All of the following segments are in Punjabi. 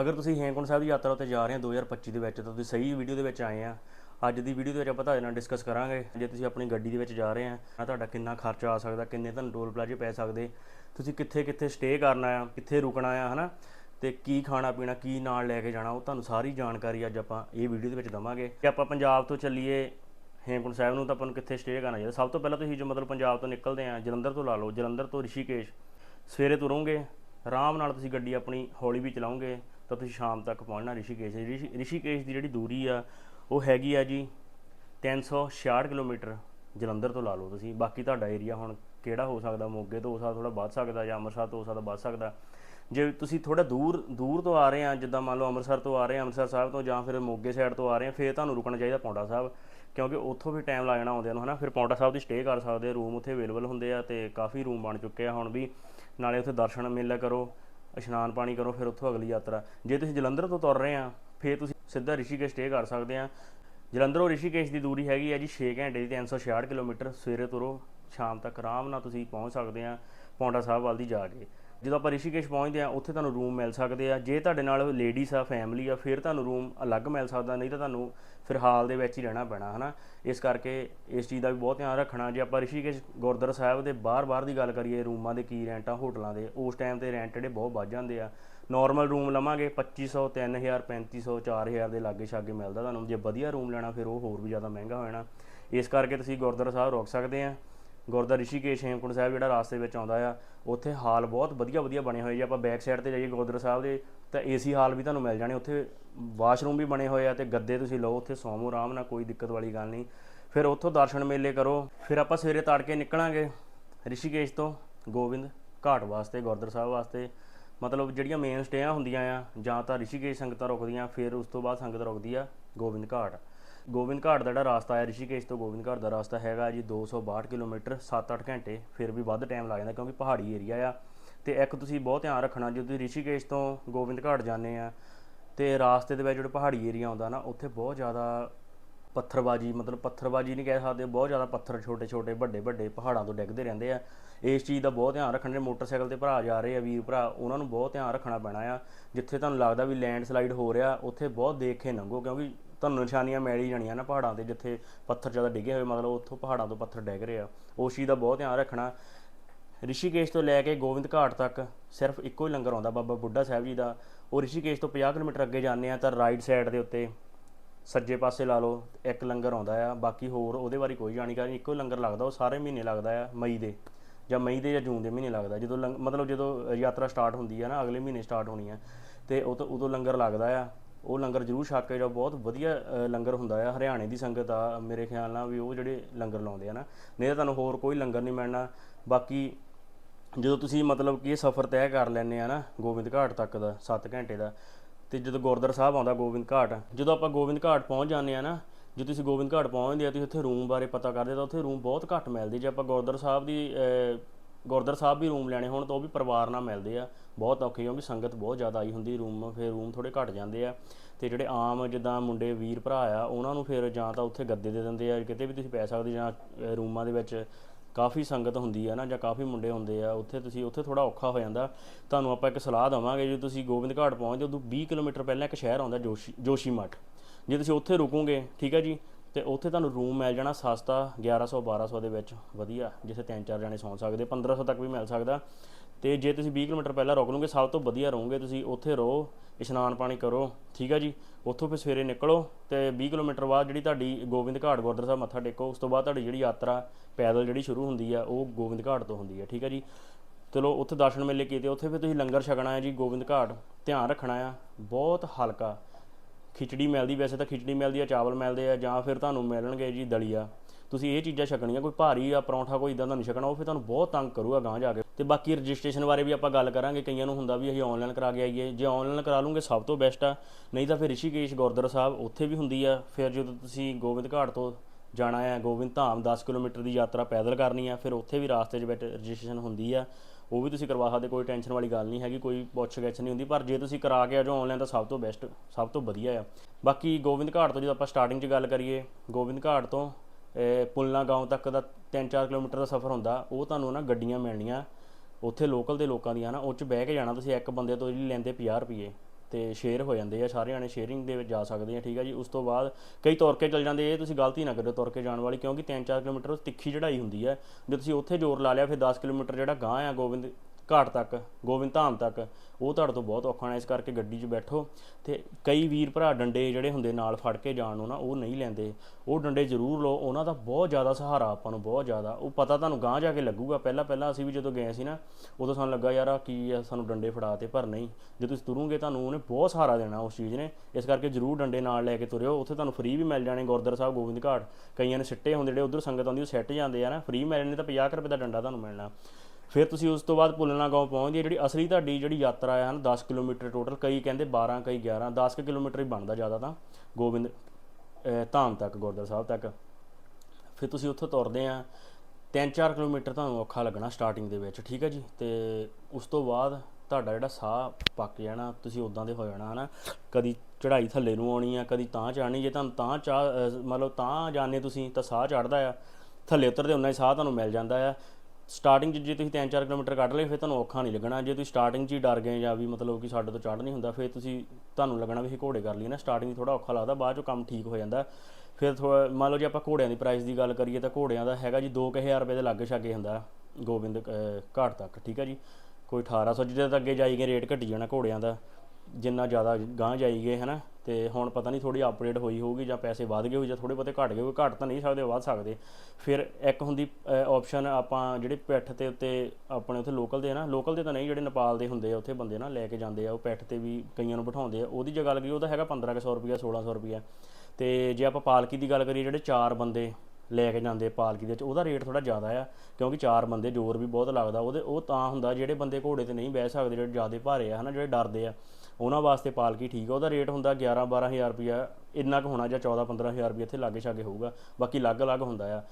ਅਗਰ ਤੁਸੀਂ ਹੇਮਕੁੰਟ ਸਾਹਿਬ ਦੀ ਯਾਤਰਾ ਉੱਤੇ ਜਾ ਰਹੇ ਹੋ 2025 ਦੇ ਵਿੱਚ, ਤਾਂ ਤੁਸੀਂ ਸਹੀ ਵੀਡੀਓ ਦੇ ਵਿੱਚ ਆਏ ਆ। ਅੱਜ ਦੀ ਵੀਡੀਓ ਦੇ ਵਿੱਚ ਆਪਾਂ ਤੁਹਾਡੇ ਨਾਲ ਡਿਸਕਸ ਕਰਾਂਗੇ ਜੇ ਤੁਸੀਂ ਆਪਣੀ ਗੱਡੀ ਦੇ ਵਿੱਚ ਜਾ ਰਹੇ ਆ, ਤਾਂ ਤੁਹਾਡਾ ਕਿੰਨਾ ਖਰਚਾ ਆ ਸਕਦਾ, ਕਿੰਨੇ ਤੁਹਾਨੂੰ ਟੋਲ ਪਲਾਜ਼ੇ ਪੈ ਸਕਦੇ, ਤੁਸੀਂ ਕਿੱਥੇ ਕਿੱਥੇ ਸਟੇ ਕਰਨਾ ਆ, ਕਿੱਥੇ ਰੁਕਣਾ ਆ, ਹਨਾ? ਤੇ ਕੀ ਖਾਣਾ ਪੀਣਾ, ਕੀ ਨਾਲ ਲੈ ਕੇ ਜਾਣਾ, ਉਹ ਤੁਹਾਨੂੰ ਸਾਰੀ ਜਾਣਕਾਰੀ ਅੱਜ ਆਪਾਂ ਇਹ ਵੀਡੀਓ ਦੇ ਵਿੱਚ ਦਵਾਂਗੇ। ਕਿ ਆਪਾਂ ਪੰਜਾਬ ਤੋਂ ਚੱਲੀਏ ਹੇਮਕੁੰਟ ਸਾਹਿਬ ਨੂੰ, ਤਾਂ ਆਪਾਂ ਨੂੰ ਕਿੱਥੇ ਸਟੇ ਕਰਨਾ ਚਾਹੀਦਾ? ਸਭ ਤੋਂ ਪਹਿਲਾਂ ਤੁਸੀਂ ਜੋ ਮਤਲਬ ਪੰਜਾਬ ਤੋਂ ਨਿਕਲਦੇ ਆ, ਜਲੰਧਰ ਤੋਂ ਲਾ ਲਓ, ਜਲੰਧਰ ਤੋਂ ਰਿਸ਼ੀਕੇਸ਼, ਸਵੇਰੇ ਤੁਰੋਂਗੇ, ਆਰਾਮ ਨਾਲ ਤੁਸੀਂ ਗੱਡੀ ਆਪਣੀ ਹੌਲੀ ਵੀ ਚਲਾਉਂਗੇ ਤਾਂ ਤੁਸੀਂ ਸ਼ਾਮ ਤੱਕ ਪਹੁੰਚਣਾ ਰਿਸ਼ੀਕੇਸ਼ ਰਿਸ਼ੀ- ਰਿਸ਼ੀਕੇਸ਼ ਦੀ ਜਿਹੜੀ ਦੂਰੀ ਆ, ਉਹ ਹੈਗੀ ਆ ਜੀ 366 ਕਿਲੋਮੀਟਰ ਜਲੰਧਰ ਤੋਂ ਲਾ ਲਓ ਤੁਸੀਂ। ਬਾਕੀ ਤੁਹਾਡਾ ਏਰੀਆ ਹੁਣ ਕਿਹੜਾ ਹੋ ਸਕਦਾ? ਮੋਗੇ ਤੋਂ ਹੋ ਸਕਦਾ ਥੋੜਾ ਵੱਧ ਸਕਦਾ ਜਾਂ ਅੰਮ੍ਰਿਤਸਰ ਤੋਂ ਹੋ ਸਕਦਾ, ਵੱਧ ਸਕਦਾ। ਜੇ ਤੁਸੀਂ ਥੋੜਾ ਦੂਰ ਦੂਰ ਤੋਂ ਆ ਰਹੇ ਆ, ਜਿੱਦਾਂ ਮੰਨ ਲਓ ਅੰਮ੍ਰਿਤਸਰ ਤੋਂ ਆ ਰਹੇ ਆ, ਅੰਮ੍ਰਿਤਸਰ ਸਾਹਿਬ ਤੋਂ ਜਾਂ ਫਿਰ ਮੋਗੇ ਸਾਈਡ ਤੋਂ ਆ ਰਹੇ ਆ, ਫਿਰ ਤੁਹਾਨੂੰ ਰੁਕਣਾ ਚਾਹੀਦਾ ਪੌਂਟਾ ਸਾਹਿਬ। ਕਿਉਂਕਿ ਉੱਥੋਂ ਵੀ ਟਾਈਮ ਲੱਗ ਜਾਣਾ ਆਉਂਦਿਆਂ ਨੂੰ, ਹਨਾ? ਫਿਰ ਪੌਂਡਾ ਸਾਹਿਬ ਦੀ ਸਟੇ ਕਰ ਸਕਦੇ ਆ ਰੂਮ ਉੱਥੇ ਅਵੇਲੇਬਲ ਹੁੰਦੇ ਆ ਤੇ ਕਾਫੀ ਰੂਮ ਬਣ ਚੁੱਕੇ ਆ ਹੁਣ ਵੀ। ਨਾਲੇ ਉੱਥੇ ਦਰਸ਼ਨ ਮੇਲਾ ਕਰੋ ਇਸ਼ਨਾਨ ਪਾਣੀ ਕਰੋ, ਫਿਰ ਉੱਥੋਂ ਅਗਲੀ ਯਾਤਰਾ। ਜੇ ਤੁਸੀਂ ਜਲੰਧਰ ਤੋਂ ਤੁਰ ਰਹੇ ਆ, ਫਿਰ ਤੁਸੀਂ ਸਿੱਧਾ ਰਿਸ਼ੀਕੇਸ਼ ਸਟੇ ਕਰ ਸਕਦੇ ਆ। ਜਲੰਧਰੋਂ ਰਿਸ਼ੀਕੇਸ਼ ਦੀ ਦੂਰੀ ਹੈਗੀ ਆ ਜੀ 6 ਘੰਟੇ ਦੀ 366 ਕਿਲੋਮੀਟਰ। ਸਵੇਰੇ ਤੁਰੋ, ਸ਼ਾਮ ਤੱਕ ਆਰਾਮ ਨਾਲ ਤੁਸੀਂ ਪਹੁੰਚ ਸਕਦੇ ਆ ਪੌਂਟਾ ਸਾਹਿਬ ਵੱਲ ਦੀ ਜਾ ਕੇ। ਜਦੋਂ ਆਪਾਂ ਰਿਸ਼ੀਕੇਸ਼ ਪਹੁੰਚਦੇ ਆ ਉੱਥੇ ਤੁਹਾਨੂੰ ਰੂਮ ਮਿਲ ਸਕਦੇ ਆ। ਜੇ ਤੁਹਾਡੇ ਨਾਲ ਲੇਡੀਜ਼ ਆ ਫੈਮਿਲੀ ਆ, ਫਿਰ ਤੁਹਾਨੂੰ ਰੂਮ ਅਲੱਗ ਮਿਲ ਸਕਦਾ, ਨਹੀਂ ਤਾਂ ਤੁਹਾਨੂੰ ਫਿਰ ਹਾਲ ਦੇ ਵਿੱਚ ਹੀ ਰਹਿਣਾ ਪੈਣਾ, ਹਨਾ? ਇਸ ਕਰਕੇ ਇਸ ਚੀਜ਼ ਦਾ ਵੀ ਬਹੁਤ ਧਿਆਨ ਰੱਖਣਾ। ਜੇ ਆਪਾਂ ਰਿਸ਼ੀਕੇਸ਼ ਗੁਰਦੁਆਰਾ ਸਾਹਿਬ ਦੇ ਬਾਹਰ-ਬਾਹਰ ਦੀ ਗੱਲ ਕਰੀਏ, ਰੂਮਾਂ ਦੇ ਕੀ ਰੈਂਟ ਆ, ਹੋਟਲਾਂ ਦੇ, ਉਸ ਟਾਈਮ ਤੇ ਰੈਂਟ ਜਿਹੜੇ ਬਹੁਤ ਵੱਧ ਜਾਂਦੇ ਆ। ਨਾਰਮਲ ਰੂਮ ਲਵਾਂਗੇ 2500 3000 3500 4000 ਦੇ ਲਾਗੇ ਛਾਗੇ ਮਿਲਦਾ ਤੁਹਾਨੂੰ। ਜੇ ਵਧੀਆ ਰੂਮ ਲੈਣਾ, ਫਿਰ ਉਹ ਹੋਰ ਵੀ ਜ਼ਿਆਦਾ ਮਹਿੰਗਾ ਹੋ ਜਾਣਾ। ਇਸ ਕਰਕੇ ਤੁਸੀਂ ਗੁਰਦੁਆਰਾ ਸਾਹਿਬ ਰੁਕ ਸਕਦੇ ਆ। ਗੁਰਦੁਆਰਾ ਰਿਸ਼ੀਕੇਸ਼ ਹੇਮਕੁੰਟ ਸਾਹਿਬ ਜਿਹੜਾ ਰਾਸਤੇ ਵਿੱਚ ਆਉਂਦਾ ਆ, ਉੱਥੇ ਹਾਲ ਬਹੁਤ ਵਧੀਆ ਵਧੀਆ ਬਣੇ ਹੋਏ ਜੇ। ਆਪਾਂ ਬੈਕ ਸਾਈਡ ਤੇ ਜਾਈਏ ਗੁਰਦੁਆਰਾ ਸਾਹਿਬ ਦੇ, ਤਾਂ ਏਸੀ ਹਾਲ ਵੀ ਤੁਹਾਨੂੰ ਮਿਲ ਜਾਣੇ। ਉੱਥੇ ਵਾਸ਼ਰੂਮ ਵੀ ਬਣੇ ਹੋਏ ਆ ਤੇ ਗੱਦੇ ਤੁਸੀਂ ਲਓ, ਉੱਥੇ ਸੌਵੋ ਆਰਾਮ ਨਾਲ, ਕੋਈ ਦਿੱਕਤ ਵਾਲੀ ਗੱਲ ਨਹੀਂ। ਫਿਰ ਉੱਥੋਂ ਦਰਸ਼ਨ ਮੇਲੇ ਕਰੋ। ਫਿਰ ਆਪਾਂ ਸਵੇਰੇ ਤੜਕੇ ਨਿਕਲਾਂਗੇ ਰਿਸ਼ੀਕੇਸ਼ ਤੋਂ ਗੋਬਿੰਦ ਘਾਟ ਵਾਸਤੇ, ਗੁਰਦੁਆਰਾ ਸਾਹਿਬ ਵਾਸਤੇ। ਮਤਲਬ ਜਿਹੜੀਆਂ ਮੇਨ ਸਟੇਆਂ ਹੁੰਦੀਆਂ ਆ, ਜਾਂ ਤਾਂ ਰਿਸ਼ੀਕੇਸ਼ ਸੰਗਤਾਂ ਰੁਕਦੀਆਂ, ਫਿਰ ਉਸ ਤੋਂ ਬਾਅਦ ਸੰਗਤ ਰੁਕਦੀ ਆ ਗੋਬਿੰਦ ਘਾਟ। ਗੋਬਿੰਦ ਘਾਟ ਦਾ ਜਿਹੜਾ ਰਾਸਤਾ ਹੈ, ਰਿਸ਼ੀਕੇਸ਼ ਤੋਂ ਗੋਬਿੰਦ ਘਾਟ ਦਾ ਰਸਤਾ ਹੈਗਾ ਜੀ 262 ਕਿਲੋਮੀਟਰ 7-8 ਘੰਟੇ, ਫਿਰ ਵੀ ਵੱਧ ਟਾਈਮ ਲੱਗ ਜਾਂਦਾ ਕਿਉਂਕਿ ਪਹਾੜੀ ਏਰੀਆ ਆ। ਤੇ ਇੱਕ ਤੁਸੀਂ ਬਹੁਤ ਧਿਆਨ ਰੱਖਣਾ ਜੇ ਤੁਸੀਂ ਰਿਸ਼ੀਕੇਸ਼ ਤੋਂ ਗੋਬਿੰਦ ਘਾਟ ਜਾਂਦੇ ਆ, ਤੇ ਰਾਸਤੇ ਦੇ ਵਿੱਚ ਜਿਹੜਾ ਪਹਾੜੀ ਏਰੀਆ ਆਉਂਦਾ ਨਾ, ਉੱਥੇ ਬਹੁਤ ਜ਼ਿਆਦਾ ਪੱਥਰਬਾਜੀ, ਮਤਲਬ ਪੱਥਰਬਾਜੀ ਨਹੀਂ ਕਹਿ ਸਕਦੇ, ਬਹੁਤ ਜ਼ਿਆਦਾ ਪੱਥਰ ਛੋਟੇ ਛੋਟੇ ਵੱਡੇ ਵੱਡੇ ਪਹਾੜਾਂ ਤੋਂ ਡਿੱਗਦੇ ਰਹਿੰਦੇ ਆ। ਇਸ ਚੀਜ਼ ਦਾ ਬਹੁਤ ਧਿਆਨ ਰੱਖਣਾ, ਜਿਹੜੇ ਮੋਟਰਸਾਈਕਲ ਤੇ ਭਰਾ ਜਾ ਰਹੇ ਆ, ਵੀਰ ਭਰਾ, ਉਹਨਾਂ ਨੂੰ ਬਹੁਤ ਧਿਆਨ ਰੱਖਣਾ ਪੈਣਾ ਆ। ਜਿੱਥੇ ਤੁਹਾਨੂੰ ਲੱਗਦਾ ਵੀ ਲੈਂਡਸਲਾਈਡ ਹੋ ਰਿਹਾ, ਉੱਥੇ ਬਹੁਤ ਦੇਖ ਕੇ ਲੰਘੋ, ਕਿਉਂਕਿ ਤੁਹਾਨੂੰ ਨਿਸ਼ਾਨੀਆਂ ਮਿਲ ਹੀ ਜਾਣੀਆਂ ਨਾ ਪਹਾੜਾਂ ਤੇ, ਜਿੱਥੇ ਪੱਥਰ ਜ਼ਿਆਦਾ ਡਿੱਗੇ ਹੋਏ, ਮਤਲਬ ਉੱਥੋਂ ਪਹਾੜਾਂ ਤੋਂ ਪੱਥਰ ਡਿੱਗ ਰਹੇ ਆ। ਉਸ ਚੀਜ਼ ਦਾ ਬਹੁਤ ਧਿਆਨ ਰੱਖਣਾ। ਰਿਸ਼ੀਕੇਸ਼ ਤੋਂ ਲੈ ਕੇ ਗੋਬਿੰਦ ਘਾਟ ਤੱਕ ਸਿਰਫ ਇੱਕੋ ਹੀ ਲੰਗਰ ਆਉਂਦਾ, ਬਾਬਾ ਬੁੱਢਾ ਸਾਹਿਬ ਜੀ ਦਾ। ਉਹ ਰਿਸ਼ੀਕੇਸ਼ ਤੋਂ 50 ਕਿਲੋਮੀਟਰ ਅੱਗੇ ਜਾਂਦੇ ਆ, ਤਾਂ ਰਾਈਟ ਸਾਈਡ ਦੇ ਉੱਤੇ ਸੱਜੇ ਪਾਸੇ ਲਾ ਲਓ, ਇੱਕ ਲੰਗਰ ਆਉਂਦਾ ਆ। ਬਾਕੀ ਹੋਰ ਉਹਦੇ ਬਾਰੇ ਕੋਈ ਜਾਣਕਾਰੀ ਨਹੀਂ, ਇੱਕੋ ਹੀ ਲੰਗਰ ਲੱਗਦਾ, ਉਹ ਸਾਰੇ ਮਹੀਨੇ ਲੱਗਦਾ ਆ, ਮਈ ਦੇ। ਜਾਂ ਮਈ ਦੇ ਜਾਂ ਜੂਨ ਦੇ ਮਹੀਨੇ ਲੱਗਦਾ। ਜਦੋਂ ਲੰਗ- ਮਤਲਬ ਜਦੋਂ ਯਾਤਰਾ ਸਟਾਰਟ ਹੁੰਦੀ ਆ ਨਾ, ਅਗਲੇ ਮਹੀਨੇ ਸਟਾਰਟ ਹੋਣੀ ਆ, ਤੇ ਉਦੋਂ ਉਦੋਂ ਲੰਗਰ ਲੱਗਦਾ ਆ। ਉਹ ਲੰਗਰ ਜ਼ਰੂਰ ਛਕ ਕੇ ਜਾਓ। ਬਹੁਤ ਵਧੀਆ ਲੰਗਰ ਹੁੰਦਾ ਆ। ਹਰਿਆਣੇ ਦੀ ਸੰਗਤ ਆ ਮੇਰੇ ਖਿਆਲ ਨਾਲ ਵੀ ਉਹ ਜਿਹੜੇ ਲੰਗਰ ਲਾਉਂਦੇ ਆ ਨਾ ਨਹੀਂ ਤਾਂ ਤੁਹਾਨੂੰ ਹੋਰ ਕੋਈ ਲੰਗਰ ਨਹੀਂ ਮਿਲਣਾ। ਬਾਕੀ ਜਦੋਂ ਤੁਸੀਂ ਮਤਲਬ ਕਿ ਇਹ ਸਫ਼ਰ ਤੈਅ ਕਰ ਲੈਂਦੇ ਆ ਨਾ ਗੋਬਿੰਦ ਘਾਟ ਤੱਕ ਦਾ 7 ਘੰਟੇ ਦਾ ਤੇ ਜਦੋਂ ਗੁਰਦੁਆਰਾ ਸਾਹਿਬ ਆਉਂਦਾ ਗੋਬਿੰਦ ਘਾਟ ਜਦੋਂ ਆਪਾਂ ਗੋਬਿੰਦ ਘਾਟ ਪਹੁੰਚ ਜਾਂਦੇ ਆ ਨਾ ਜੇ ਤੁਸੀਂ ਗੋਬਿੰਦ ਘਾਟ ਪਹੁੰਚਦੇ ਆ ਤੁਸੀਂ ਉੱਥੇ ਰੂਮ ਬਾਰੇ ਪਤਾ ਕਰਦੇ ਤਾਂ ਉੱਥੇ ਰੂਮ ਬਹੁਤ ਘੱਟ ਮਿਲਦੇ। ਜੇ ਆਪਾਂ ਗੁਰਦੁਆਰਾ ਸਾਹਿਬ ਦੀ ਅਹ, ਗੁਰਦੁਆਰਾ ਸਾਹਿਬ ਵੀ ਰੂਮ ਲੈਣੇ ਹੋਣ ਤਾਂ ਉਹ ਵੀ ਪਰਿਵਾਰ ਨਾਲ ਮਿਲਦੇ ਆ। ਬਹੁਤ ਔਖੇ ਕਿਉਂਕਿ ਸੰਗਤ ਬਹੁਤ ਜ਼ਿਆਦਾ ਆਈ ਹੁੰਦੀ, ਰੂਮ ਫਿਰ ਰੂਮ ਥੋੜੇ ਘੱਟ ਜਾਂਦੇ ਆ ਤੇ ਜਿਹੜੇ ਆਮ ਜਿੱਦਾਂ ਮੁੰਡੇ, ਵੀਰ, ਭਰਾ ਆ, ਉਹਨਾਂ ਨੂੰ ਫਿਰ ਜਾਂ ਤਾਂ ਉੱਥੇ ਗੱਦੇ ਦੇ ਦਿੰਦੇ ਆ, ਕਿਤੇ ਵੀ ਤੁਸੀਂ ਪੈ ਸਕਦੇ ਜਾਂ ਰੂਮਾਂ ਦੇ ਵਿੱਚ ਕਾਫੀ ਸੰਗਤ ਹੁੰਦੀ ਆ ਨਾ ਜਾਂ ਕਾਫੀ ਮੁੰਡੇ ਹੁੰਦੇ ਆ, ਉੱਥੇ ਤੁਸੀਂ, ਉੱਥੇ ਥੋੜਾ ਔਖਾ ਹੋ ਜਾਂਦਾ। ਤੁਹਾਨੂੰ ਆਪਾਂ ਇੱਕ ਸਲਾਹ ਦਵਾਂਗੇ, ਜੇ ਤੁਸੀਂ ਗੋਬਿੰਦ ਘਾਟ ਪਹੁੰਚਦੇ ਉਦੋਂ 20 ਕਿਲੋਮੀਟਰ ਪਹਿਲਾਂ ਇੱਕ ਸ਼ਹਿਰ ਆਉਂਦਾ, ਜੋਸ਼ੀ ਜੋਸ਼ੀ ਮੱਠ। ਜੇ ਤੁਸੀਂ ਉੱਥੇ ਰੁਕੋਗੇ, ਠੀਕ ਹੈ ਜੀ, ਤੇ ਉੱਥੇ ਤੁਹਾਨੂੰ ਰੂਮ ਮਿਲ ਜਾਣਾ ਸਸਤਾ 1100 1200 ਦੇ ਵਿੱਚ, ਵਧੀਆ, ਜਿੱਥੇ ਤਿੰਨ ਚਾਰ ਜਣੇ ਸੌਂ ਸਕਦੇ 1500 ਤੱਕ ਵੀ ਮਿਲ ਸਕਦਾ। ਤੇ ਜੇ ਤੁਸੀਂ 20 ਕਿਲੋਮੀਟਰ ਪਹਿਲਾਂ ਰੁਕ ਲਓਗੇ ਸਭ ਤੋਂ ਵਧੀਆ ਰਹੋਗੇ ਤੁਸੀਂ, ਉੱਥੇ ਰਹੋ, ਇਸ਼ਨਾਨ ਪਾਣੀ ਕਰੋ, ਠੀਕ ਹੈ ਜੀ? ਉੱਥੋਂ ਫਿਰ ਸਵੇਰੇ ਨਿਕਲੋ ਤੇ 20 ਕਿਲੋਮੀਟਰ ਬਾਅਦ ਜਿਹੜੀ ਤੁਹਾਡੀ ਗੋਬਿੰਦ ਘਾਟ ਗੁਰਦੁਆਰਾ ਸਾਹਿਬ ਮੱਥਾ ਟੇਕੋ, ਉਸ ਤੋਂ ਬਾਅਦ ਤੁਹਾਡੀ ਜਿਹੜੀ ਯਾਤਰਾ, ਪੈਦਲ ਜਿਹੜੀ ਸ਼ੁਰੂ ਹੁੰਦੀ ਆ, ਉਹ ਗੋਬਿੰਦ ਘਾਟ ਤੋਂ ਹੁੰਦੀ ਆ, ਠੀਕ ਹੈ ਜੀ? ਚਲੋ, ਉੱਥੇ ਦਰਸ਼ਨ ਮੇਲੇ ਕੀਤੇ, ਉੱਥੇ ਫਿਰ ਤੁਸੀਂ ਲੰਗਰ ਛਕਣਾ ਹੈ ਜੀ, ਗੋਬਿੰਦ ਘਾਟ, ਧਿਆਨ ਰੱਖਣਾ ਆ, ਬਹੁਤ ਹਲਕਾ। ਖਿਚੜੀ ਮਿਲਦੀ, ਵੈਸੇ ਤਾਂ ਖਿਚੜੀ ਮਿਲਦੀ ਆ, ਚਾਵਲ ਮਿਲਦੇ ਆ, ਜਾਂ ਫਿਰ ਤੁਹਾਨੂੰ ਮਿਲਣਗੇ ਜੀ ਦਲੀਆ। ਤੁਸੀਂ ਇਹ ਚੀਜ਼ਾਂ ਛਕਣੀਆਂ, ਕੋਈ ਭਾਰੀ ਆ ਪਰੌਂਠਾ ਕੋਈ ਇਦਾਂ ਦਾ ਨਹੀਂ ਛਕਣਾ, ਉਹ ਫਿਰ ਤੁਹਾਨੂੰ ਬਹੁਤ ਤੰਗ ਕਰੂਗਾ ਗਾਂ ਜਾ ਕੇ। ਤੇ ਬਾਕੀ ਰਜਿਸਟ੍ਰੇਸ਼ਨ ਬਾਰੇ ਵੀ ਆਪਾਂ ਗੱਲ ਕਰਾਂਗੇ। ਕਈਆਂ ਨੂੰ ਹੁੰਦਾ ਵੀ ਅਸੀਂ ਆਨਲਾਈਨ ਕਰਾ ਕੇ ਆਈਏ। ਜੇ ਆਨਲਾਈਨ ਕਰਾ ਲੂਗੇ, ਸਭ ਤੋਂ ਬੈਸਟ ਆ। ਨਹੀਂ ਤਾਂ ਫਿਰ ਰਿਸ਼ੀਕੇਸ਼ ਗੁਰਦੁਆਰਾ ਸਾਹਿਬ ਉੱਥੇ ਵੀ ਹੁੰਦੀ ਆ। ਫਿਰ ਜਦੋਂ ਤੁਸੀਂ ਗੋਬਿੰਦ ਘਾਟ ਤੋਂ ਜਾਣਾ ਹੈ ਗੋਬਿੰਦ ਧਾਮ 10 ਕਿਲੋਮੀਟਰ ਦੀ ਯਾਤਰਾ ਪੈਦਲ ਕਰਨੀ ਆ, ਫਿਰ ਉੱਥੇ ਵੀ ਰਾਸਤੇ 'ਚ ਬੈਠ ਰਜਿਸਟ੍ਰੇਸ਼ਨ ਹੁੰਦੀ ਆ। ਉਹ ਵੀ ਤੁਸੀਂ ਕਰਵਾ ਸਕਦੇ ਕੋਈ ਟੈਨਸ਼ਨ ਵਾਲੀ ਗੱਲ ਨਹੀਂ ਹੈਗੀ, ਕੋਈ ਪੁੱਛ ਗਿੱਛ ਨਹੀਂ ਹੁੰਦੀ। ਪਰ ਜੇ ਤੁਸੀਂ ਕਰਾ ਕੇ ਆ ਜਾਓ ਆਨਲਾਈਨ ਤਾਂ ਸਭ ਤੋਂ ਬੈਸਟ ਸਭ ਤੋਂ ਵਧੀਆ ਆ। ਬਾਕੀ ਗੋਬਿੰਦ ਘਾਟ ਤੋਂ ਜਦੋਂ ਆਪਾਂ ਸਟਾਰਟਿੰਗ 'ਚ ਗੱਲ ਕਰੀਏ, ਗੋਬਿੰਦ ਘਾਟ ਤੋਂ ਪੁਲਨਾ ਗਾਉਂ ਤੱਕ ਦਾ 3-4 ਕਿਲੋਮੀਟਰ ਦਾ ਸਫ਼ਰ ਹੁੰਦਾ। ਉਹ ਤੁਹਾਨੂੰ ਨਾ ਗੱਡੀਆਂ ਮਿਲਣੀਆਂ। ਉੱਥੇ ਲੋਕਲ ਦੇ ਲੋਕਾਂ ਦੀਆਂ ਨਾ ਉਹ 'ਚ ਬਹਿ ਕੇ ਜਾਣਾ ਤੁਸੀਂ, ਇੱਕ ਬੰਦੇ ਤੋਂ ਜਿਹੜੀ ਲੈਂਦੇ 50 ਰੁਪਏ, ਤੇ ਸ਼ੇਅਰ ਹੋ ਜਾਂਦੇ ਆ, ਸਾਰੇ ਜਾਣੇ ਸ਼ੇਅਰਿੰਗ ਦੇ ਵਿੱਚ ਜਾ ਸਕਦੇ ਆ, ਠੀਕ ਆ ਜੀ। ਉਸ ਤੋਂ ਬਾਅਦ ਕਈ ਤੁਰ ਕੇ ਚੱਲ ਜਾਂਦੇ ਇਹ ਤੁਸੀਂ ਗਲਤੀ ਨਾ ਕਰਿਓ ਤੁਰ ਕੇ ਜਾਣ ਵਾਲੀ, ਕਿਉਂਕਿ 3-4 ਕਿਲੋਮੀਟਰ ਤਿੱਖੀ ਚੜਾਈ ਹੁੰਦੀ ਹੈ ਜੇ ਤੁਸੀਂ ਉੱਥੇ ਜ਼ੋਰ ਲਾ ਲਿਆ, ਫਿਰ 10 ਕਿਲੋਮੀਟਰ ਜਿਹੜਾ ਗਾਂ ਆ, ਗੋਬਿੰਦ ਘਾਟ ਤੱਕ ਗੋਬਿੰਦ ਧਾਮ ਤੱਕ, ਉਹ ਤੁਹਾਡੇ ਤੋਂ ਬਹੁਤ ਔਖਾ ਹੈ ਇਸ ਕਰਕੇ ਗੱਡੀ 'ਚ ਬੈਠੋ। ਤੇ ਕਈ ਵੀਰ ਭਰਾ ਡੰਡੇ ਜਿਹੜੇ ਹੁੰਦੇ ਨਾਲ ਫੜ ਕੇ ਜਾਣ ਨੂੰ ਨਾ, ਉਹ ਨਹੀਂ ਲੈਂਦੇ। ਉਹ ਡੰਡੇ ਜ਼ਰੂਰ ਲਓ, ਉਹਨਾਂ ਦਾ ਬਹੁਤ ਜ਼ਿਆਦਾ ਸਹਾਰਾ ਆਪਾਂ ਨੂੰ, ਬਹੁਤ ਜ਼ਿਆਦਾ। ਉਹ ਪਤਾ ਤੁਹਾਨੂੰ ਗਾਂ ਜਾ ਕੇ ਲੱਗੂਗਾ ਪਹਿਲਾਂ ਪਹਿਲਾਂ ਅਸੀਂ ਵੀ ਜਦੋਂ ਗਏ ਸੀ ਨਾ, ਉਦੋਂ ਸਾਨੂੰ ਲੱਗਾ, ਯਾਰ, ਆ ਕੀ ਆ, ਸਾਨੂੰ ਡੰਡੇ ਫੜਾਤੇ ਪਰ ਨਹੀਂ। ਜੇ ਤੁਸੀਂ ਤੁਰੋਗੇ, ਤੁਹਾਨੂੰ ਉਹਨੇ ਬਹੁਤ ਸਹਾਰਾ ਦੇਣਾ ਉਸ ਚੀਜ਼ ਨੇ। ਇਸ ਕਰਕੇ ਜ਼ਰੂਰ ਡੰਡੇ ਨਾਲ ਲੈ ਕੇ ਤੁਰਿਓ। ਉੱਥੇ ਤੁਹਾਨੂੰ ਫ੍ਰੀ ਵੀ ਮਿਲ ਜਾਣੇ ਗੁਰਦੁਆਰਾ ਸਾਹਿਬ, ਗੋਬਿੰਦ ਘਾਟ। ਕਈਆਂ ਨੇ ਸਿੱਟੇ ਹੁੰਦੇ, ਜਿਹੜੇ ਉਧਰ ਸੰਗਤ ਆਉਂਦੀ, ਉਹ ਸੈੱਟ ਜਾਂਦੇ ਆ ਨਾ। ਫ੍ਰੀ ਮਿਲ ਜਾਣੇ ਤਾਂ 50 ਕੁ ਰੁਪਏ ਦਾ ਡੰਡਾ ਤੁਹਾਨੂੰ ਮਿਲਣਾ। ਫਿਰ ਤੁਸੀਂ ਉਸ ਤੋਂ ਬਾਅਦ ਭੁੱਲਣਾ ਗਾਉਂ ਪਹੁੰਚਦੀ ਹੈ ਜਿਹੜੀ ਅਸਲੀ ਤੁਹਾਡੀ ਜਿਹੜੀ ਯਾਤਰਾ ਹੈ ਨਾ 10 ਕਿਲੋਮੀਟਰ ਟੋਟਲ ਕਈ ਕਹਿੰਦੇ 12 ਕਈ 11 10 ਕੁ ਕਿਲੋਮੀਟਰ ਹੀ ਬਣਦਾ ਜ਼ਿਆਦਾ ਤਾਂ, ਗੋਬਿੰਦ ਧਾਮ ਤੱਕ, ਗੁਰਦੁਆਰਾ ਸਾਹਿਬ ਤੱਕ। ਫਿਰ ਤੁਸੀਂ ਉੱਥੋਂ ਤੁਰਦੇ ਆ 3-4 ਕਿਲੋਮੀਟਰ ਤੁਹਾਨੂੰ ਔਖਾ ਲੱਗਣਾ ਸਟਾਰਟਿੰਗ ਦੇ ਵਿੱਚ, ਠੀਕ ਹੈ ਜੀ? ਤੇ ਉਸ ਤੋਂ ਬਾਅਦ ਤੁਹਾਡਾ ਜਿਹੜਾ ਸਾਹ ਪੱਕ ਜਾਣਾ, ਤੁਸੀਂ ਉਦਾਂ ਦੇ ਹੋ ਜਾਣਾ, ਹਨਾ, ਕਦੀ ਚੜ੍ਹਾਈ ਥੱਲੇ ਨੂੰ ਆਉਣੀ ਆ, ਕਦੀ ਤਾਂ ਚੜ੍ਹਨੀ, ਜੇ ਤੁਹਾਨੂੰ ਤਾਂ ਚਾ ਮਤਲਬ ਤਾਂ ਜਾਣੇ ਤੁਸੀਂ, ਤਾਂ ਸਾਹ ਚੜਦਾ ਆ। ਥੱਲੇ ਉਤਰਦੇ ਉਨਾ ਹੀ ਸਾਹ ਤੁਹਾਨੂੰ ਮਿਲ ਜਾਂਦਾ ਆ। ਸਟਾਰਟਿੰਗ 'ਚ ਜੇ ਤੁਸੀਂ 3-4 ਕਿਲੋਮੀਟਰ ਕੱਢ ਲਏ, ਫਿਰ ਤੁਹਾਨੂੰ ਔਖਾ ਨਹੀਂ ਲੱਗਣਾ। ਜੇ ਤੁਸੀਂ ਸਟਾਰਟਿੰਗ 'ਚ ਹੀ ਡਰ ਗਏ ਜਾਂ ਵੀ ਮਤਲਬ ਕਿ ਸਾਡੇ ਤੋਂ ਚੜ੍ਹ ਨਹੀਂ ਹੁੰਦਾ, ਫਿਰ ਤੁਸੀਂ ਤੁਹਾਨੂੰ ਲੱਗਣਾ ਵੀ ਇਹ ਘੋੜੇ ਕਰ ਲਈਏ ਨਾ। ਸਟਾਰਟਿੰਗ 'ਚ ਥੋੜਾ ਔਖਾ ਲੱਗਦਾ, ਬਾਅਦ 'ਚੋਂ ਕੰਮ ਠੀਕ ਹੋ ਜਾਂਦਾ। ਫਿਰ ਥੋੜਾ ਮੰਨ ਲਓ ਜੇ ਆਪਾਂ ਘੋੜਿਆਂ ਦੀ ਪ੍ਰਾਈਸ ਦੀ ਗੱਲ ਕਰੀਏ ਤਾਂ ਘੋੜਿਆਂ ਦਾ ਹੈਗਾ ਜੀ 2000 ਰੁਪਏ ਦੇ ਲਾਗੇ ਛਾਗੇ ਹੁੰਦਾ, ਗੋਬਿੰਦ ਘਾਟ ਤੱਕ, ਠੀਕ ਹੈ ਜੀ? ਕੋਈ 1800 ਜਿਹਦੇ ਤੱਕ ਅੱਗੇ ਜਾਈਗੇ ਰੇਟ ਘਟੀ ਜਾਣਾ ਘੋੜਿਆਂ ਦਾ। ਜਿੰਨਾ ਜ਼ਿਆਦਾ ਗਾਂਹ ਜਾਈਗੇ ਹਨਾ? ਤੇ ਹੁਣ ਪਤਾ ਨਹੀਂ ਥੋੜੀ ਅਪਡੇਟ ਹੋਈ ਹੋਊਗੀ ਜਾਂ ਪੈਸੇ ਵਧ ਗਏ ਹੋਊ ਜਾਂ ਥੋੜੇ ਬਹੁਤੇ ਘਟ ਗਏ ਹੋਏ ਘਟ ਤਾਂ ਨਹੀਂ ਸਕਦੇ, ਵਧ ਸਕਦੇ। ਫਿਰ ਇੱਕ ਹੁੰਦੀ ਆਪਸ਼ਨ ਆਪਾਂ ਜਿਹੜੇ ਪਿੱਠ ਤੇ ਉੱਤੇ ਆਪਣੇ ਉੱਥੇ ਲੋਕਲ ਦੇ ਨਾ ਲੋਕਲ ਦੇ ਤਾਂ ਨਹੀਂ, ਜਿਹੜੇ ਨੇਪਾਲ ਦੇ ਹੁੰਦੇ ਆ, ਉੱਥੇ ਬੰਦੇ ਨਾ ਲੈ ਕੇ ਜਾਂਦੇ ਆ, ਉਹ ਪਿੱਠ ਤੇ ਵੀ ਕਈਆਂ ਨੂੰ ਬਿਠਾਉਂਦੇ ਆ, ਉਹਦੀ ਜੇ ਗੱਲ ਕਰੀਏ ਉਹਦਾ ਹੈਗਾ 1500 ਰੁਪਿਆ 1600 ਰੁਪਿਆ ਤੇ ਜੇ ਆਪਾਂ ਪਾਲਕੀ ਦੀ ਗੱਲ ਕਰੀਏ, ਜਿਹੜੇ ਚਾਰ ਬੰਦੇ ਲੈ ਕੇ ਜਾਂਦੇ ਪਾਲਕੀ ਦੇ ਵਿੱਚ, ਉਹਦਾ ਰੇਟ ਥੋੜਾ ਜ਼ਿਆਦਾ ਆ, ਕਿਉਂਕਿ ਚਾਰ ਬੰਦੇ ਜ਼ੋਰ ਵੀ ਬਹੁਤ ਲੱਗਦਾ, ਉਹਦੇ, ਉਹ ਤਾਂ ਹੁੰਦਾ, ਜਿਹੜੇ ਬੰਦੇ ਘੋੜੇ ਤੇ ਨਹੀਂ ਬਹਿ ਸਕਦੇ, ਜਿਹੜੇ ਜ਼ਿਆਦਾ ਭਾਰੇ ਆ, ਹਨਾ, ਜਿਹੜੇ ਡਰਦੇ ਆ ਉਹਨਾਂ ਵਾਸਤੇ ਪਾਲਕੀ ਠੀਕ ਆ, ਉਹਦਾ ਰੇਟ ਹੁੰਦਾ 11 12000 ਰੁਪਿਆ ਇੰਨਾ ਕੁ ਹੋਣਾ ਜਾਂ 14 15000 ਰੁਪਏ ਇੱਥੇ ਲਾਗੇ ਛਾਗੇ ਹੋਊਗਾ, ਬਾਕੀ ਅਲੱਗ-ਅਲੱਗ ਹੁੰਦਾ ਆ।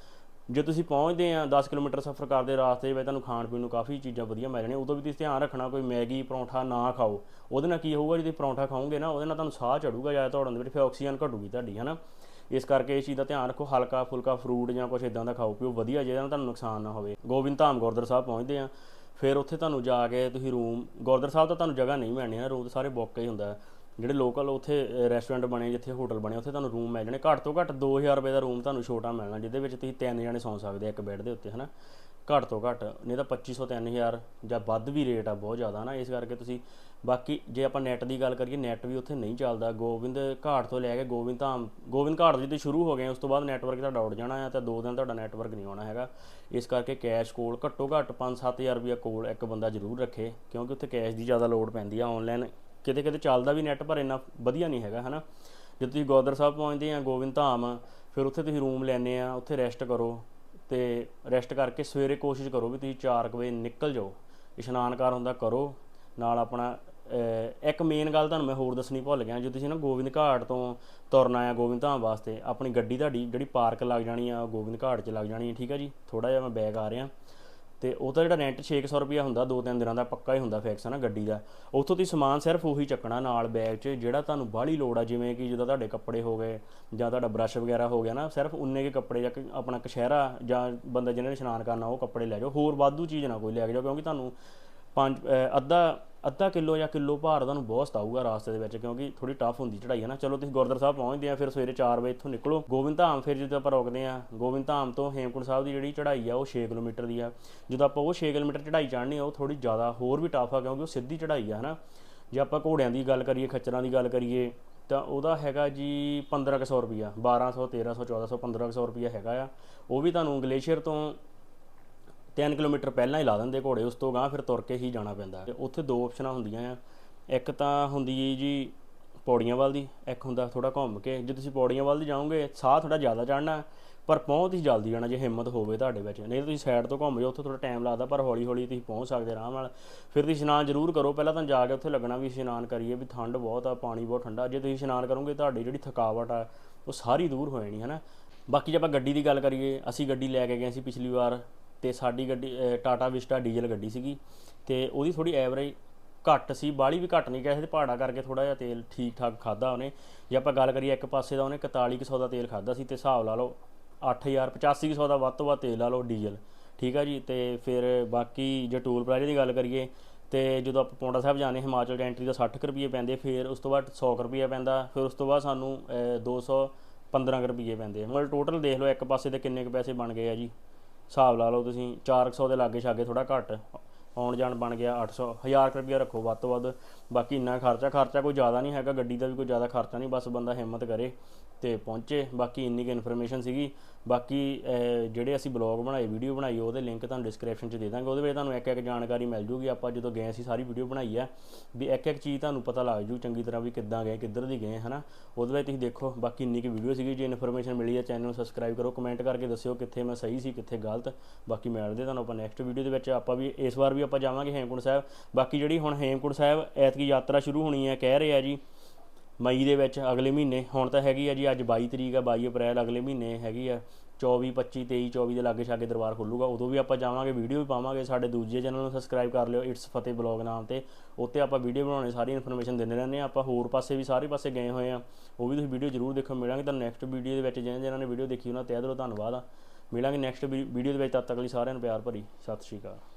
ਜੇ ਤੁਸੀਂ ਪਹੁੰਚਦੇ ਆ 10 ਕਿਲੋਮੀਟਰ ਸਫ਼ਰ ਕਰਦੇ ਰਾਸਤੇ ਵਿੱਚ, ਤੁਹਾਨੂੰ ਖਾਣ ਪੀਣ ਨੂੰ ਕਾਫੀ ਚੀਜ਼ਾਂ ਵਧੀਆ ਮਿਲ ਜਾਣੀਆਂ, ਉਦੋਂ ਵੀ ਤੁਸੀਂ ਧਿਆਨ ਰੱਖਣਾ ਕੋਈ ਮੈਗੀ, ਪਰੌਂਠਾ ਨਾ ਖਾਓ। ਉਹਦੇ ਨਾਲ ਕੀ ਹੋਊਗਾ ਜੇ ਤੁਸੀਂ ਪਰੌਂਠਾ ਖਾਓਗੇ ਨਾ, ਉਹਦੇ ਨਾਲ ਤੁਹਾਨੂੰ ਸਾਹ ਚੜੂਗਾ ਜਾਂ ਦੌੜਨ ਦੇ ਵਿੱਚ ਫਿਰ ਆਕਸੀਜਨ ਘਟੂਗੀ ਤੁਹਾਡੀ, ਹਨਾ? ਇਸ ਕਰਕੇ ਇਸ ਚੀਜ਼ ਦਾ ਧਿਆਨ ਰੱਖੋ ਹਲਕਾ ਫੁਲਕਾ ਫਰੂਟ ਜਾਂ ਕੁਝ ਇਦਾਂ ਦਾ ਖਾਓ, ਪੀਓ, ਵਧੀਆ, ਜਿਹਦੇ ਨਾਲ ਤੁਹਾਨੂੰ ਨੁਕਸਾਨ ਨਾ ਹੋਵੇ। ਗੋਬਿੰਦ ਧਾਮ, ਗੁਰਦੁਆਰਾ ਸਾਹਿਬ ਪਹੁੰਚਦੇ ਆ। ਫਿਰ ਉੱਥੇ ਤੁਹਾਨੂੰ ਜਾ ਕੇ ਤੁਸੀਂ ਰੂਮ ਗੁਰਦੁਆਰਾ ਸਾਹਿਬ ਤਾਂ ਤੁਹਾਨੂੰ ਜਗ੍ਹਾ ਨਹੀਂ ਮਿਲਣੀ ਹੈ ਰੂਮ ਸਾਰੇ ਬੁੱਕ ਹੀ ਹੁੰਦਾ ਜਿਹੜੇ ਲੋਕਲ ਉੱਥੇ ਰੈਸਟੋਰੈਂਟ ਬਣੇ, ਜਿੱਥੇ ਹੋਟਲ ਬਣੇ, ਉੱਥੇ ਤੁਹਾਨੂੰ ਰੂਮ ਮਿਲ ਜਾਣੇ। ਘੱਟ ਤੋਂ ਘੱਟ 2000 ਰੁਪਏ ਦਾ ਰੂਮ ਤੁਹਾਨੂੰ ਛੋਟਾ ਮਿਲਣਾ, ਜਿਹਦੇ ਵਿੱਚ ਤੁਸੀਂ ਤਿੰਨ ਜਣੇ ਸੌਂ ਸਕਦੇ ਆ ਇੱਕ ਬੈੱਡ ਦੇ ਉੱਤੇ, ਹਨਾ? ਘੱਟ ਤੋਂ ਘੱਟ, ਨਹੀਂ ਤਾਂ 2500 3000 ਜਾਂ ਵੱਧ ਵੀ ਰੇਟ ਆ, ਬਹੁਤ ਜ਼ਿਆਦਾ ਨਾ। ਇਸ ਕਰਕੇ ਤੁਸੀਂ ਬਾਕੀ ਜੇ ਆਪਾਂ ਨੈਟ ਦੀ ਗੱਲ ਕਰੀਏ ਨੈਟ ਵੀ ਉੱਥੇ ਨਹੀਂ ਚੱਲਦਾ। ਗੋਬਿੰਦ ਘਾਟ ਤੋਂ ਲੈ ਕੇ ਗੋਬਿੰਦ ਧਾਮ, ਗੋਬਿੰਦ ਘਾਟ ਜਦੋਂ ਸ਼ੁਰੂ ਹੋ ਗਏ, ਉਸ ਤੋਂ ਬਾਅਦ ਨੈਟਵਰਕ ਤੁਹਾਡਾ ਉੱਡ ਜਾਣਾ ਹੈ ਤਾਂ ਦੋ ਦਿਨ ਤੁਹਾਡਾ ਨੈਟਵਰਕ ਨਹੀਂ ਆਉਣਾ ਹੈਗਾ। ਇਸ ਕਰਕੇ ਕੈਸ਼ ਕੋਲ ਘੱਟੋ ਘੱਟ 5-7000 ਰੁਪਇਆ ਕੋਲ ਇੱਕ ਬੰਦਾ ਜ਼ਰੂਰ ਰੱਖੇ, ਕਿਉਂਕਿ ਉੱਥੇ ਕੈਸ਼ ਦੀ ਜ਼ਿਆਦਾ ਲੋਡ ਪੈਂਦੀ ਆ ਆਨਲਾਈਨ ਕਿਤੇ ਕਿਤੇ ਚੱਲਦਾ ਵੀ ਨੈਟ ਪਰ ਇੰਨਾ ਵਧੀਆ ਨਹੀਂ ਹੈਗਾ, ਹਨਾ? ਜੇ ਤੁਸੀਂ ਗੋਦਰ ਸਾਹਿਬ ਪਹੁੰਚਦੇ ਆ, ਗੋਬਿੰਦ ਧਾਮ, ਫਿਰ ਉੱਥੇ ਤੁਸੀਂ ਰੂਮ ਲੈਣੇ ਆ, ਉੱਥੇ ਰੈਸਟ ਕਰੋ। ਤੇ ਰੈਸਟ ਕਰਕੇ ਸਵੇਰੇ ਕੋਸ਼ਿਸ਼ ਕਰੋ ਵੀ ਤੁਸੀਂ 4 ਵਜੇ ਨਿਕਲ ਜਾਓ। ਇਸ਼ਨਾਨ ਕਰ ਹੁੰਦਾ ਕਰੋ। ਨਾਲ ਆਪਣਾ ਇੱਕ ਮੇਨ ਗੱਲ ਤੁਹਾਨੂੰ ਮੈਂ ਹੋਰ ਦੱਸਣੀ ਭੁੱਲ ਗਿਆ, ਜੇ ਤੁਸੀਂ ਨਾ ਗੋਬਿੰਦ ਘਾਟ ਤੋਂ ਤੁਰਨਾ ਆ ਗੋਬਿੰਦ ਧਾਮ ਵਾਸਤੇ, ਆਪਣੀ ਗੱਡੀ ਤੁਹਾਡੀ ਜਿਹੜੀ ਪਾਰਕ ਲੱਗ ਜਾਣੀ ਆ ਗੋਬਿੰਦ ਘਾਟ 'ਚ ਲੱਗ ਜਾਣੀ ਹੈ ਠੀਕ ਆ ਜੀ? ਥੋੜਾ ਜਿਹਾ ਮੈਂ ਬੈਗ ਆ ਰਿਹਾ। ਤੇ ਉਹਦਾ ਜਿਹੜਾ ਰੈਂਟ 600 ਰੁਪਿਆ ਹੁੰਦਾ, ਦੋ ਤਿੰਨ ਦਿਨਾਂ ਦਾ ਪੱਕਾ ਹੀ ਹੁੰਦਾ ਫਿਕਸ ਹੈ ਨਾ ਗੱਡੀ ਦਾ। ਉੱਥੋਂ ਦੀ ਸਮਾਨ ਸਿਰਫ ਉਹੀ ਚੱਕਣਾ ਨਾਲ ਬੈਗ 'ਚ, ਜਿਹੜਾ ਤੁਹਾਨੂੰ ਬਾਹਲੀ ਲੋੜ ਆ, ਜਿਵੇਂ ਕਿ ਜਦੋਂ ਤੁਹਾਡੇ ਕੱਪੜੇ ਹੋ ਗਏ ਜਾਂ ਤੁਹਾਡਾ ਬ੍ਰਸ਼ ਵਗੈਰਾ ਹੋ ਗਿਆ ਨਾ, ਸਿਰਫ ਉਨੇ ਕੇ ਕੱਪੜੇ ਜਾਂ ਆਪਣਾ ਕਸ਼ਹਿਰਾ ਜਾਂ ਬੰਦਾ ਜਿਹਨੇ ਨੇ ਇਸ਼ਨਾਨ ਕਰਨਾ, ਉਹ ਕੱਪੜੇ ਲੈ ਜਾਓ। ਹੋਰ ਵਾਧੂ ਚੀਜ਼ ਨਾ ਕੋਈ ਲੈ ਕੇ ਜਾਓ, ਕਿਉਂਕਿ ਤੁਹਾਨੂੰ ਪੰਜ ਅੱਧਾ ਅੱਧਾ ਕਿਲੋ ਜਾਂ ਕਿਲੋ ਭਾਰ ਤੁਹਾਨੂੰ ਬਹੁਤ ਸਤਾਊਗਾ ਰਾਸਤੇ ਦੇ ਵਿੱਚ, ਕਿਉਂਕਿ ਥੋੜੀ ਟਫ ਹੁੰਦੀ ਚੜਾਈ ਹੈ ਨਾ ਚਲੋ, ਤੁਸੀਂ ਗੁਰਦੁਆਰਾ ਸਾਹਿਬ ਪਹੁੰਚਦੇ ਆ, ਫਿਰ ਸਵੇਰੇ 4 ਵਜੇ ਇੱਥੋਂ ਨਿਕਲੋ। ਗੋਬਿੰਦ ਧਾਮ ਫਿਰ ਜਦੋਂ ਆਪਾਂ ਰੁਕਦੇ ਆ, ਗੋਬਿੰਦ ਧਾਮ ਤੋਂ ਹੇਮਕੁੰਟ ਸਾਹਿਬ ਦੀ ਜਿਹੜੀ ਚੜਾਈ ਆ, ਉਹ 6 ਕਿਲੋਮੀਟਰ ਦੀ ਆ। ਜਦੋਂ ਆਪਾਂ ਉਹ 6 ਕਿਲੋਮੀਟਰ ਚੜਾਈ ਚੜ੍ਹਨੀ ਆ, ਉਹ ਥੋੜੀ ਜ਼ਿਆਦਾ ਹੋਰ ਵੀ ਟਫ ਆ, ਕਿਉਂਕਿ ਉਹ ਸਿੱਧੀ ਚੜਾਈ ਆ, ਹਨਾ? ਜੇ ਆਪਾਂ ਘੋੜਿਆਂ ਦੀ ਗੱਲ ਕਰੀਏ, ਖੱਚਰਾਂ ਦੀ ਗੱਲ ਕਰੀਏ, ਤਾਂ ਉਹਦਾ ਹੈਗਾ ਜੀ 1500 ਰੁਪਿਆ 1200 1300 1400 1500 ਰੁਪਿਆ ਹੈਗਾ ਆ। ਉਹ ਵੀ ਤੁਹਾਨੂੰ ਗਲੇਸ਼ੀਅਰ ਤੋਂ 3 ਕਿਲੋਮੀਟਰ ਪਹਿਲਾਂ ਹੀ ਲਾ ਦਿੰਦੇ ਘੋੜੇ, ਉਸ ਤੋਂ ਗਾਂ ਫਿਰ ਤੁਰ ਕੇ ਹੀ ਜਾਣਾ ਪੈਂਦਾ। ਤੇ ਉੱਥੇ ਦੋ ਆਪਸ਼ਨਾਂ ਹੁੰਦੀਆਂ ਆ। ਇੱਕ ਤਾਂ ਹੁੰਦੀ ਹੈ ਜੀ ਪੌੜੀਆਂ ਵੱਲ ਦੀ, ਇੱਕ ਹੁੰਦਾ ਥੋੜਾ ਘੁੰਮ ਕੇ। ਜੇ ਤੁਸੀਂ ਪੌੜੀਆਂ ਵੱਲ ਦੀ ਜਾਓਗੇ, ਸਾਹ ਥੋੜਾ ਜ਼ਿਆਦਾ ਚੜਨਾ ਪਰ ਪਹੁੰਚ ਹੀ ਜਲਦੀ ਜਾਣਾ ਜੇ ਹਿੰਮਤ ਹੋਵੇ ਤੁਹਾਡੇ ਵਿੱਚ। ਨਹੀਂ ਤਾਂ ਤੁਸੀਂ ਸਾਈਡ ਤੋਂ ਘੁੰਮ ਜਾਓ, ਉੱਥੇ ਥੋੜਾ ਟਾਈਮ ਲੱਗਦਾ, ਪਰ ਹੌਲੀ ਹੌਲੀ ਤੁਸੀਂ ਪਹੁੰਚ ਸਕਦੇ ਆਰਾਮ ਨਾਲ। ਫਿਰ ਤੁਸੀਂ ਇਸ਼ਨਾਨ ਜ਼ਰੂਰ ਕਰੋ। ਪਹਿਲਾਂ ਤਾਂ ਜਾ ਕੇ ਉੱਥੇ ਲੱਗਣਾ ਵੀ ਇਸ਼ਨਾਨ ਕਰੀਏ ਵੀ ਠੰਡ ਬਹੁਤ ਆ, ਪਾਣੀ ਬਹੁਤ ਠੰਡਾ। ਜੇ ਤੁਸੀਂ ਇਸ਼ਨਾਨ ਕਰੋਗੇ, ਤੁਹਾਡੀ ਜਿਹੜੀ ਥਕਾਵਟ ਆ, ਉਹ ਸਾਰੀ ਦੂਰ ਹੋ ਜਾਣੀ ਹੈ ਨਾ ਬਾਕੀ ਜੇ ਆਪਾਂ ਗੱਡੀ ਦੀ ਗੱਲ ਕਰੀਏ, ਅਸੀਂ ਗੱਡੀ ਲੈ ਕੇ ਗਏ ਸੀ ਪਿਛਲੀ ਵਾਰ। ਤੇ ਸਾਡੀ ਗੱਡੀ ਟਾਟਾ ਵਿਸਟਾ ਡੀਜ਼ਲ ਗੱਡੀ ਸੀਗੀ ਤੇ ਉਹਦੀ ਥੋੜੀ ਐਵਰੇਜ ਘੱਟ ਸੀ ਬਾਲੀ ਵੀ ਘੱਟ ਨਹੀਂ ਕਹਿ ਸਕਦੇ ਪਹਾੜਾ ਕਰਕੇ ਥੋੜਾ ਜਿਹਾ ਤੇਲ ਠੀਕ ਠਾਕ ਖਾਦਾ ਉਹਨੇ। ਜੇ ਆਪਾਂ ਗੱਲ ਕਰੀਏ ਇੱਕ ਪਾਸੇ ਦਾ ਉਹਨੇ 4100 ਦਾ ਤੇਲ ਖਾਦਾ ਸੀ ਤੇ ਹਿਸਾਬ ਲਾ ਲਓ 8000 8500 ਦਾ ਵੱਧ ਤੋਂ ਵੱਧ ਤੇਲ ਲਾ ਲਓ ਡੀਜ਼ਲ ਠੀਕ ਆ ਜੀ? ਤੇ ਫਿਰ ਬਾਕੀ ਜੇ ਟੂਲ ਪਲਾਜ਼ੇ ਦੀ ਗੱਲ ਕਰੀਏ ਤੇ ਜਦੋਂ ਆਪਾਂ ਪੌਂਡਾ ਸਾਹਿਬ ਜਾਂਦੇ ਹਿਮਾਚਲ 'ਚ ਐਂਟਰੀ ਦਾ 60 ਕੁ ਰੁਪਏ ਪੈਂਦੇ ਫਿਰ ਉਸ ਤੋਂ ਬਾਅਦ 100 ਕੁ ਰੁਪਏ ਪੈਂਦਾ ਫਿਰ ਉਸ ਤੋਂ ਬਾਅਦ ਸਾਨੂੰ ਅਹ, 215 ਕੁ ਰੁਪਏ ਪੈਂਦੇ। ਮਤਲਬ ਟੋਟਲ ਦੇਖ ਲਓ ਇੱਕ ਪਾਸੇ ਦੇ ਕਿੰਨੇ ਕੁ ਪੈਸੇ ਬਣ ਗਏ ਆ ਜੀ। ਹਿਸਾਬ ਲਾ ਲਓ ਤੁਸੀਂ 400 ਦੇ ਲਾਗੇ ਛਾਗੇ ਥੋੜਾ ਘੱਟ ਆਉਣ ਜਾਣ ਬਣ ਗਿਆ 800 1000 ਕੁ ਰੁਪਇਆ ਰੱਖੋ ਵੱਧ ਤੋਂ ਵੱਧ। ਬਾਕੀ ਇੰਨਾ ਖਰਚਾ ਖਰਚਾ ਕੋਈ ਜ਼ਿਆਦਾ ਨਹੀਂ ਹੈਗਾ, ਗੱਡੀ ਦਾ ਵੀ ਕੋਈ ਜ਼ਿਆਦਾ ਖਰਚਾ ਨਹੀਂ, ਬਸ ਬੰਦਾ ਹਿੰਮਤ ਕਰੇ। ਤੇ ਪਹੁੰਚੇ। ਬਾਕੀ ਇੰਨੀ ਕੁ ਇਨਫੋਰਮੇਸ਼ਨ ਸੀਗੀ। ਬਾਕੀ ਜਿਹੜੇ ਅਸੀਂ ਬਲੌਗ ਬਣਾਏ ਵੀਡੀਓ ਬਣਾਈ, ਉਹਦੇ ਲਿੰਕ ਤੁਹਾਨੂੰ ਡਿਸਕ੍ਰਿਪਸ਼ਨ 'ਚ ਦੇ ਦਾਂਗੇ। ਉਹਦੇ ਵਿੱਚ ਤੁਹਾਨੂੰ ਇੱਕ ਇੱਕ ਜਾਣਕਾਰੀ ਮਿਲ ਜੂਗੀ। ਆਪਾਂ ਜਦੋਂ ਗਏ ਸੀ, ਸਾਰੀ ਵੀਡੀਓ ਬਣਾਈ ਆ। ਵੀ ਇੱਕ ਇੱਕ ਚੀਜ਼ ਤੁਹਾਨੂੰ ਪਤਾ ਲੱਗ ਜੂ, ਚੰਗੀ ਤਰ੍ਹਾਂ ਵੀ ਕਿੱਦਾਂ ਗਏ, ਕਿੱਧਰ ਦੀ ਗਏ, ਹਨਾ? ਉਹਦੇ ਵਿੱਚ ਤੁਸੀਂ ਦੇਖੋ, ਬਾਕੀ ਇੰਨੀ ਕੁ ਵੀਡੀਓ ਸੀਗੀ। ਜੇ ਇਨਫੋਰਮੇਸ਼ਨ ਮਿਲੀ ਹੈ ਚੈਨਲ ਨੂੰ ਸਬਸਕ੍ਰਾਈਬ ਕਰੋ ਕਮੈਂਟ ਕਰਕੇ ਦੱਸਿਓ ਕਿੱਥੇ ਮੈਂ ਸਹੀ ਸੀ, ਕਿੱਥੇ ਗਲਤ। ਬਾਕੀ ਮਿਲਦੇ ਤੁਹਾਨੂੰ ਆਪਾਂ ਨੈਕਸਟ ਵੀਡੀਓ ਦੇ ਵਿੱਚ। ਆਪਾਂ ਵੀ ਇਸ ਵਾਰ ਵੀ ਆਪਾਂ ਜਾਵਾਂਗੇ ਹੇਮਕੁੰਟ ਸਾਹਿਬ। ਬਾਕੀ ਜਿਹੜੀ ਹੁਣ ਹੇਮਕੁੰਟ ਸਾਹਿਬ ਐਤਕੀ ਯਾਤਰਾ ਸ਼ੁਰੂ ਹੋਣੀ ਹੈ ਕਹਿ ਰਹੇ ਆ ਜੀ ਮਈ ਦੇ ਵਿੱਚ ਅਗਲੇ ਮਹੀਨੇ, ਹੁਣ ਤਾਂ ਹੈਗੀ ਆ ਜੀ ਅੱਜ 22 ਤਰੀਕ ਆ 22 ਅਪ੍ਰੈਲ ਅਗਲੇ ਮਹੀਨੇ ਹੈਗੀ ਆ 24 25 23 24 ਦੇ ਲਾਗੇ ਛਾਗੇ ਦਰਬਾਰ ਖੁੱਲੂਗਾ, ਉਦੋਂ ਵੀ ਆਪਾਂ ਜਾਵਾਂਗੇ, ਵੀਡੀਓ ਵੀ ਪਾਵਾਂਗੇ, ਸਾਡੇ ਦੂਜੇ ਚੈਨਲ ਨੂੰ ਸਬਸਕ੍ਰਾਈਬ ਕਰ ਲਿਓ ਇਟਸ ਫਤਿਹ ਬਲੌਗ ਨਾਮ ਤੇ, ਉੱਤੇ ਆਪਾਂ ਵੀਡੀਓ ਬਣਾਉਣੇ, ਸਾਰੀ ਇਨਫੋਰਮੇਸ਼ਨ ਦਿੰਦੇ ਰਹਿੰਦੇ ਆ ਆਪਾਂ ਹੋਰ ਪਾਸੇ ਵੀ ਸਾਰੇ ਪਾਸੇ ਗਏ ਹੋਏ ਆ ਉਹ ਵੀ ਤੁਸੀਂ ਵੀਡੀਓ ਜ਼ਰੂਰ ਦੇਖੋ, ਮਿਲਾਂਗੇ ਤੁਹਾਨੂੰ ਨੈਕਸਟ ਵੀਡੀਓ ਦੇ ਵਿੱਚ ਜਿਹਨਾਂ ਜਿਹਨਾਂ ਨੇ ਵੀਡੀਓ ਦੇਖੀ ਉਹਨਾਂ ਦਾ ਤਹਿ ਦਿਲੋਂ ਧੰਨਵਾਦ ਆ, ਮਿਲਾਂਗੇ ਨੈਕਸਟ ਵੀਡੀਓ ਦੇ ਵਿੱਚ, ਤਦ ਤੱਕ ਲਈ ਸਾਰਿਆਂ ਨੂੰ ਪਿਆਰ ਭਰੀ, ਸਤਿ ਸ਼੍ਰੀ ਅਕਾਲ।